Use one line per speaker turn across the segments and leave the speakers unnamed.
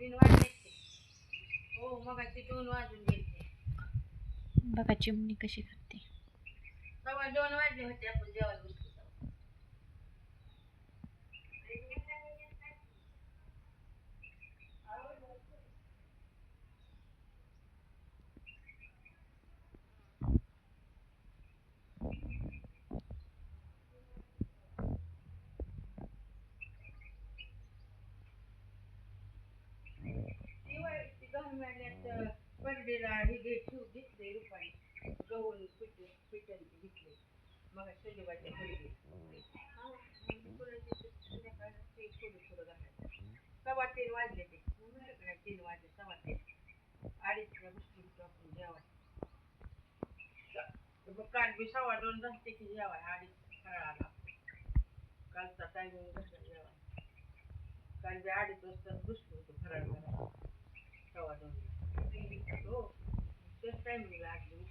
तीन वाजले हो मग दोन वाजून गेले.
बघा चिमणी कशी करते.
सव्वा दोन वाजले होते आपण जेवायला बसलो तेव्हा. ती वय- ती गव्हर्नमेंटल्यात बर्डीला हे घेतले रुपाने. गहून पिठ पिठांची घेतले. मग संजोबाच्या सव्वा तीन वाजले ते. तीन वाजले सव्वा तीन. अडीचला बसलो आपण जेवाय मग काल बी सव्वा दोन झाले की जेवाय. अडीच फराळाला कालचा टायमिंग घातला जेवाय काल बी अडीच वाजता बसलो होतो फराळ करायला सव्वा दोन हो तेच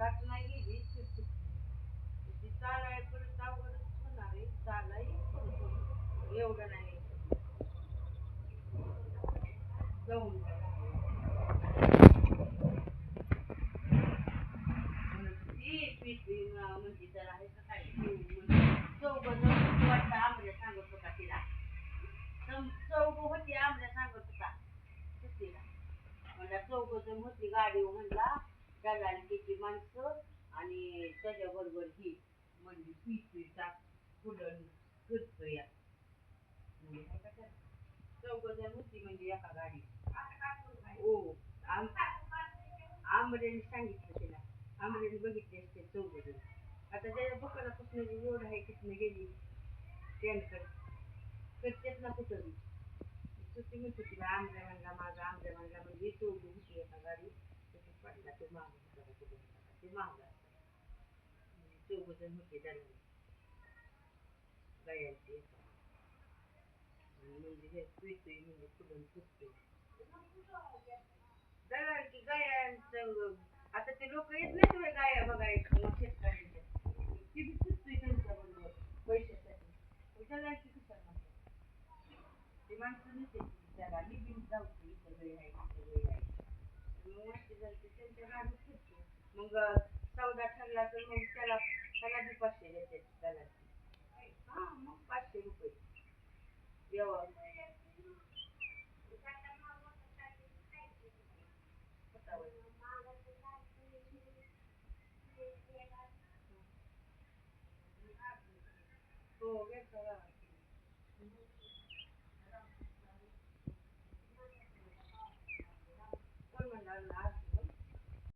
टाक नाही गेली ती चालाय परत अवघडच होणार आहे. चालाय एवढं नाही. जाऊन म्हणजे जरा आहे का हो, म्हणजे चौघ जण वाटतं आंबल्या सांगत होता तिला. चौघ होती आंबल्या सांगत होता. सुट्टीला म्हणला चौघ जण होती गाडी म्हणला दलालकीची माणसं आणि त्याच्याबरोबर ही म्हणजे पिशवी टाक फुलं या. म्हणजे काय चौघ जण होती म्हणजे एका गाडी हो. आम आंबरेने सांगितलं तिला. आंबरेने बघितले असते चौघजण. आता त्याच्या दुकानापासून रोड आहे तिथनं गेली. टँकर करतेच ना कुठं बी. सुट्टी म्हणते तिला. आंब्या म्हणला माझा आंब्या म्हणला म्हणजे चौघ पडला ते जण होते म्हणजे हे पितोय म्हणजे फुलून फुटतोय की गायांचं आता ते लोक येत नाही होय गाया बघायचं मग शेतकऱ्यांच्या ती बी बरोबर पैशासाठी मग कशाला ते माणसं नेते त्याला मी जाऊ इथं आहे आहे मग वाटते झालं ते त्यांच्या गाडीत फिरतो मग चौदा ठरला तर मग त्याला त्याला बी पाचशे देते त्याला हा मग पाचशे रुपये. जेव्हा हो घेतला.